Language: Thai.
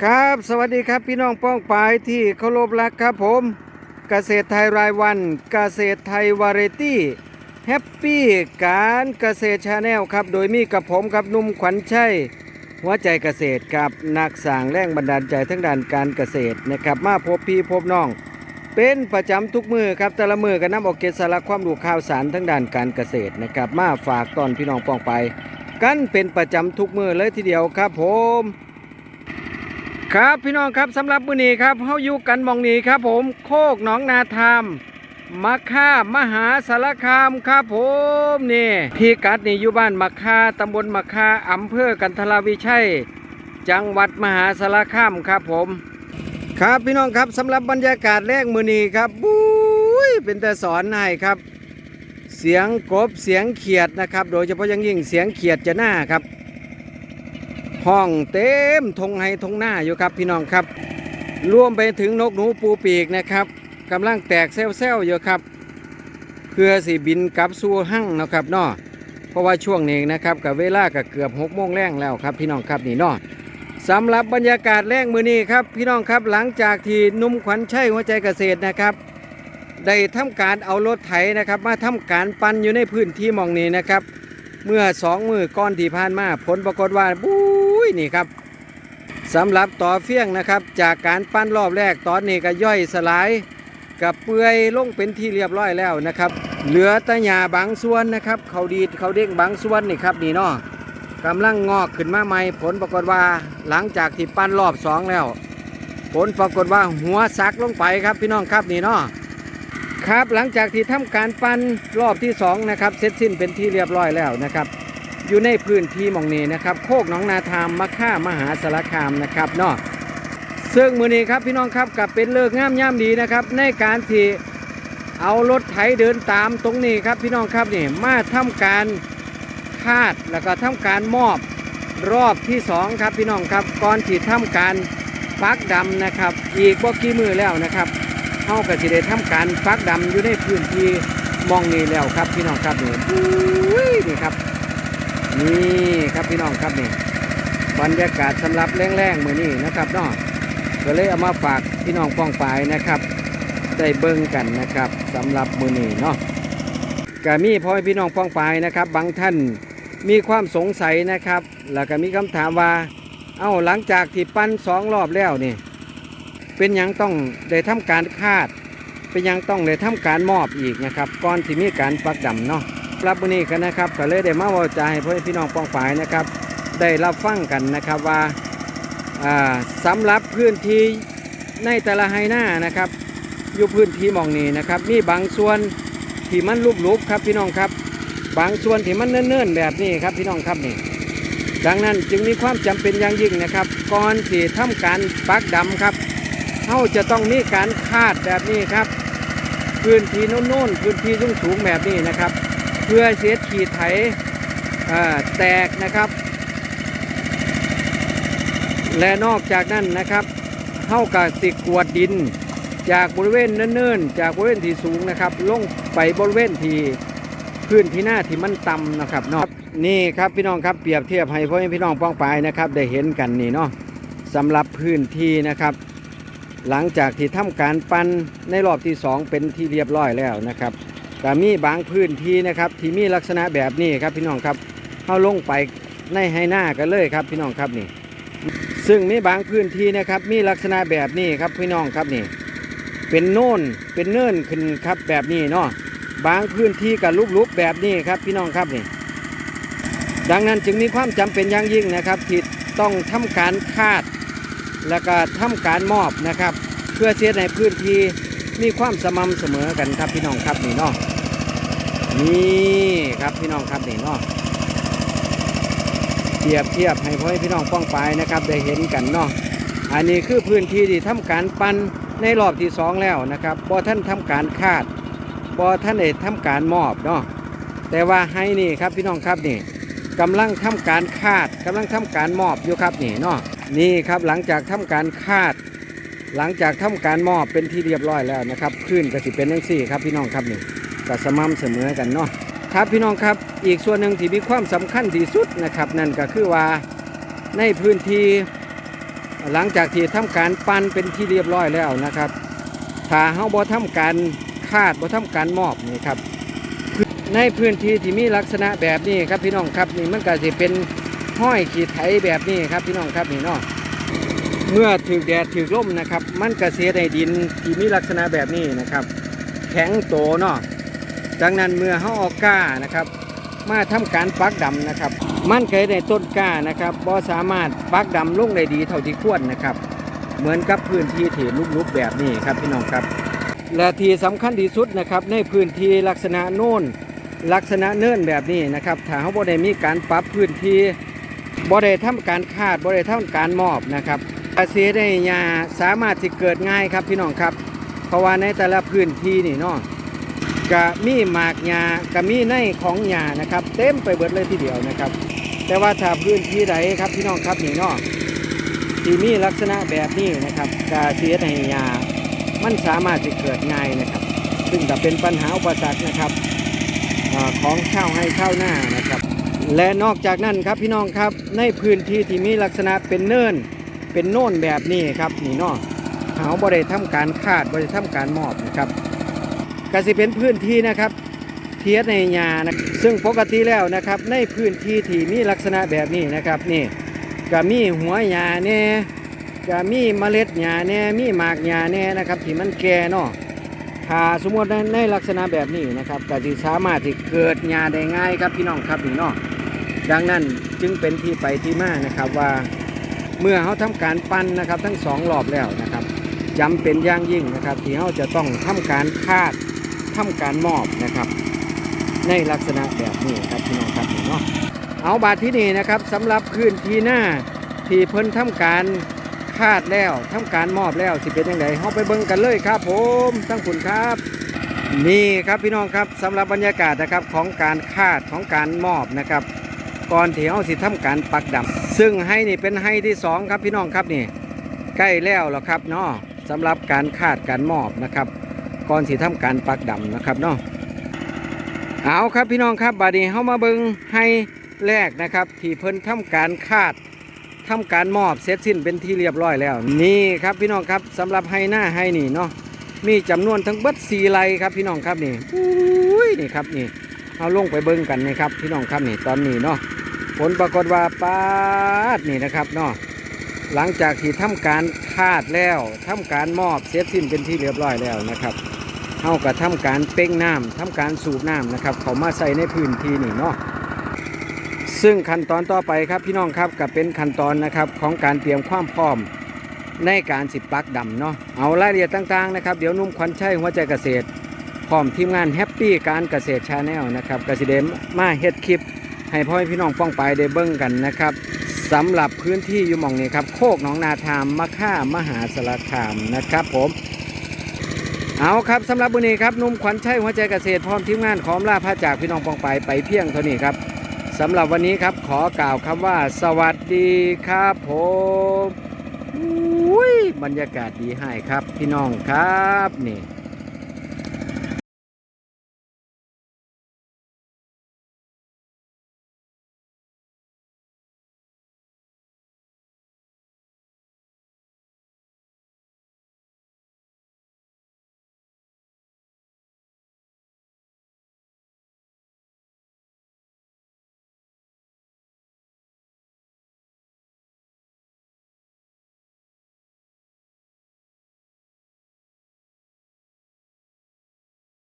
ครับ สวัสดีครับพี่น้องป้องปายที่เคารพรักครับผมเกษตรไทยรายวัน เกษตรไทยวาไรตี้แฮปปี้การเกษตรชาแนลครับ โดยมีกับผมครับนุ่มขวัญชัยหัวใจเกษตรกับนักสร้างแรงบันดาลใจทั้งด้านการเกษตรนะครับมาพบพี่พบน้อง เป็นประจำทุกมือครับแต่ละมือก็นำออกเกสาระความรู้ข่าวสารทั้งด้านการเกษตรนะครับมาฝากตอนพี่น้องป้องไป กันเป็นประจำทุกมือเลยทีเดียวครับผม ครับพี่น้องครับสำหรับมื้อนี้ครับเฮาอยู่กันมองนี้ครับ ผมโคกหนองนาธามมะค่ามหาสารคามครับผมนี่พี่กัดนี่อยู่บ้านมะค่าตำบลมะค่าอำเภอกันทราวิชัย จังหวัดมหาสารคามครับผม ครับพี่น้องครับสำหรับบรรยากาศแรกมื้อนี้ครับบุ้ยเป็นแต่สอนให้ครับ เสียงกบเสียงเขียดนะครับ โดยเฉพาะอยังยิ่งเสียงเขียดจะหน้าครับ ห้องเต็มทงไฮทงหน้าอยู่ครับพี่น้องครับรวมไปถึงนกหนูปูปีกนะครับกำลังแตกเซลล์อยู่ครับเพื่อสิบินกลับสู่หั่งนะครับเนาะเพราะว่าช่วงนี้นะครับกับเวลาก็เกือบหกโมงแรงแล้วครับพี่น้องครับนี่เนาะสำหรับบรรยากาศแรงมือนี้ครับพี่น้องครับหลังจากที่นุ่มขวัญชัยหัวใจเกษตรนะครับได้ทำการเอารถไถนะครับ มาทำการปั่นอยู่ในพื้นที่มองนี้นะครับ เมื่อสองมือก้อนที่ผ่านมาผลปรากฏว่าบุ้ ยนี่ครับสำหรับต่อเฟี้ยงนะครับ จากการปั้นรอบแรกตอนนี้ก็ย่อยสลายกับเปื่อยลงเป็นที่เรียบร้อยแล้วนะครับ เหลือตะหญ้าบางส่วนนะครับ เขาดีดเขาเด้งบางส่วนนี่ครับนี่เนาะกำลังงอกขึ้นมาใหม่ผลปรากฏว่าหลังจากที่ปั้นรอบสองแล้ว ผลปรากฏว่าหัวซักลงไปครับพี่น้องครับนี่เนาะครับหลังจากที่ทำการปั้นรอบที่2นะครับเสร็จสิ้นเป็นที่เรียบร้อยแล้วนะครับ อยู่ในพื้นที่มองนี้นะครับ โคกหนองนาทามมะค่ามหาสารคามนะครับเนาะซึ่งมือนี้ครับพี่น้องครับกับเป็นเลิกงามย่ามดีนะครับ ในการที่เอารถไถเดินตามตรงนี้ครับ พี่น้องครับนี่มาทำการคาดแล้วก็ทำการมอบรอบที่สองครับพี่น้องครับก่อนที่ทำการปักดำนะครับ อีกบ่กี่มือแล้วนะครับเฮาก็สิได้ทำการฟักดำอยู่ในพื้นที่มองนี้แล้วครับพี่น้องครับนี่ยนี่ครับ นี่ครับพี่น้องครับนี่บรรยากาศสำหรับแรงๆมือนี้นะครับเนาะก็เลยเอามาฝากพี่น้องป้องปายนะครับ ได้เบิ่งกันนะครับสำหรับมือนี้เนาะก็มีพ่อพี่น้องป้องปายนะครับ บางท่านมีความสงสัยนะครับ แล้วก็มีคำถามว่า เอ้าหลังจากที่ปั้นสองรอบแล้วนี่เป็นยังต้องได้ทำการคาด เป็นยังต้องได้ทำการมอบอีกนะครับ ก่อนที่มีการปักดำเนาะ รับวันนี้กันนะครับก็เลยได้มาเวาใจให้พ่อพี่น้องป้องฝ่ายนะครับ ได้รับฟังกันนะครับว่าอ่าสำหรับพื้นที่ในแต่ละไฮหน้านะครับอยู่พื้นที่มองนี้นะครับ มีบางส่วนที่มันลุบๆครับพี่น้องครับ บางส่วนที่มันเนิ่นๆแบบนี้ครับพี่น้องครับนี่ดังนั้นจึงมีความจำเป็นอย่างยิ่งนะครับ ก่อนที่ทำการปักดำครับเขาจะต้องมีการคาดแบบนี้ครับ พื้นที่โน่นๆพื้นที่สูงๆแบบนี้นะครับ พื่อเสียขีดไถแตกนะครับ และนอกจากนั้นนะครับเข้ากับสิกวดดิน จากบริเวณเนิ่นๆ จากบริเวณที่สูงนะครับ ลงไปบริเวณที่พื้นที่หน้าที่มันต่ำนะครับเนาะนี่ครับพี่น้องครับเปรียบเทียบให้พ่อแม่พี่น้องป้องไปนะครับ ได้เห็นกันนี่เนาะสำหรับพื้นที่นะครับ หลังจากที่ทำการปั้นในรอบที่ 2 เป็นที่เรียบร้อยแล้วนะครับ ก็มีบางพื้นที่นะครับ ที่มีลักษณะแบบนี้ครับพี่น้องครับเข้าลงไปในไฮหน้ากันเลยครับพี่น้องครับนี่ ซึ่งมีบางพื้นที่นะครับ มีลักษณะแบบนี้ครับพี่น้องครับนี่ เป็นโน่นเป็นเนินขึ้นครับแบบนี้เนาะบางพื้นที่กับลุกๆแบบนี้ครับพี่น้องครับนี่ ดังนั้นจึงมีความจำเป็นอย่างยิ่งนะครับที่ต้องทำการคาด แล้วก็ทำการมอบนะครับ เพื่อเสียในพื้นที่มีความสม่ำเสมอกันครับพี่น้องครับนี่เนาะ นี่ครับพี่น้องครับนี่เนาะเทียบเทียบให้พ่อให้พี่น้องป้องไปนะครับได้เห็นกันเนาะอันนี้คือพื้นที่ที่ทำการปั้นในรอบที่สองแล้วนะครับพอท่านทำการคาดพอท่านได้ทำการมอบเนาะแต่ว่าให้นี่ครับพี่น้องครับนี่กำลังทำการคาดกำลังทำการมอบอยู่ครับนี่เนาะนี่ครับหลังจากทำการคาด หลังจากทำการมอบเป็นที่เรียบร้อยแล้วนะครับขึ้นก็สิเป็นยังสี่ครับพี่น้องครับนี่ ก็สม่ำเสมอกันเนาะครับพี่น้องครับอีกส่วนหนึ่งที่มีความสำคัญที่สุดนะครับ นั่นก็คือว่าในพื้นที่หลังจากที่ทำการปั้นเป็นที่เรียบร้อยแล้วนะครับถ้าเฮาบ่ทำการคาดบ่ทำการมอบนี่ครับในพื้นที่ที่มีลักษณะแบบนี้ครับพี่น้องครับนี่มันก็สิเป็นห้อยขีดไถแบบนี้ครับพี่น้องครับนี่เนาะเมื่อถือแดดถือลมนะครับ มันก็เสียในดินที่มีลักษณะแบบนี้นะครับ แข็งโตเนาะ ดังนั้นเมื่อเฮาออกก้านะครับ มาทำการปักดำนะครับ มันเคยในต้นก้านะครับบ่สามารถปักดำลงได้ดีเท่าที่ควรนะครับ เหมือนกับพื้นที่ที่ลุกๆแบบนี้ครับพี่น้องครับ และที่สำคัญที่สุดนะครับในพื้นที่ลักษณะโน่นลักษณะเนินแบบนี้นะครับถ้าเขาบ่ได้มีการปรับพื้นที่บ่ได้ทำการคาดบ่ได้ทำการมอบนะครับเกษตรในยาสามารถสิเกิดง่ายครับพี่น้องครับ เพราะว่าในแต่ละพื้นที่นี่เนาะ ก็มีหมากหญ้าก็มีในของหญ้านะครับ เต็มไปเบิดเลยทีเดียวนะครับ แต่ว่าถ้าพื้นที่ใดครับพี่น้องครับนี่นาะที่มีลักษณะแบบนี้นะครับกาเสียในหญ้ามันสามารถจะเกิดง่ายนะครับ ซึ่งจะเป็นปัญหาอุปสรรคนะครับอของข้าวให้ข้าวหน้านะครับ และนอกจากนั้นครับพี่น้องครับในพื้นที่ที่มีลักษณะเป็นเนินเป็นโน่นแบบนี้ครับนี่นาะเขาบริทำการคาดบริทำการมอบนะครับ ก็สิเป็นพื้นที่นะครับเทียดในยานะซึ่งปกติแล้วนะครับ ในพื้นที่ที่มีลักษณะแบบนี้นะครับนี่ก็มีหัวหญ้าเนี่ยจะมีเมล็ดหญ้าแน่มีหมากหญ้าแน่นะครับ ที่มันแก่เนาะถ้าสมมติในในลักษณะแบบนี้นะครับก็จะสามารถที่เกิดหญ้าได้ง่ายครับพี่น้องครับนี่เนาะดังนั้นจึงเป็นที่ไปที่มานะครับว่าเมื่อเขาทำการปั้นนะครับทั้งสองรอบแล้วนะครับจำเป็นอย่างยิ่งนะครับ ที่เขาจะต้องทำการคาด ทำการมอบนะครับ ในลักษณะแบบนี้ครับพี่น้องครับเนาะเอาบาทที่นี่นะครับสำหรับพื้นที่หน้าที่เพิ่นทำการคาดแล้วทำการมอบแล้วสิเป็นยังไงเฮาไปเบิ่งกันเลยครับ ผมทั้งคุณครับนี่ครับพี่น้องครับสำหรับบรรยากาศนะครับของการคาดของการมอบนะครับก่อนที่เฮาสิทำการปักดำซึ่งให้นี่เป็นให้ที่สองครับพี่น้องครับนี่ใกล้แล้วแล้วครับเนาะสำหรับการคาดการมอบนะครับ ก่อนสิทำการปักดำนะครับเนาะเอาครับพี่น้องครับบาดนี้เฮามาเบิงให้แรกนะครับ ที่เพิ่นทำการคาดทำการมอบเสร็จสิ้นเป็นที่เรียบร้อยแล้ว นี่ครับพี่น้องครับสำหรับไฮหน้าไฮนี่เนาะมีจำนวนทั้งเบิดสีไลครับพี่น้องครับนี่อุ้ยนี่ครับนี่เอาลงไปเบิ้งกันนะครับพี่น้องครับนี่ตอนนี้เนาะผลปรากฏว่าปาดนี่นะครับเนาะหลังจากที่ทำการคาดแล้วทำการมอบเสร็จสิ้นเป็นที่เรียบร้อยแล้วนะครับ เฮาก็ทำการเป้งน้ำทำการสูบน้ำนะครับ เขามาใส่ในพื้นที่นี่เนาะซึ่งขั้นตอนต่อไปครับพี่น้องครับกับเป็นขั้นตอนนะครับของการเตรียมความพร้อมในการสิบปักดำเนาะเอารายละเอียดต่างๆนะครับเดี๋ยวนุ่มควันชัยหัวใจเกษตรพร้อมทีมงานแฮปปี้การเกษตรชาแนลนะครับกสิเดมมาเฮ็ดคลิป ให้พ่อให้พี่น้องป้องไปได้เบิ้งกันนะครับสำหรับพื้นที่อยู่หมองนี้ครับโคกหนองนาทามมะค่ามหาสารคามนะครับผม เอาครับสำหรับวันนี้ครับนุ่มขวัญชัยหัวใจเกษตรพร้อมทีมงานขอมล่าผ้าจากพี่น้องปองไปไปเพียงเท่านี้ครับสำหรับวันนี้ครับขอกล่าวคำว่า สวัสดีครับผมอุ้ยบรรยากาศดีให้ครับพี่น้องครับนี่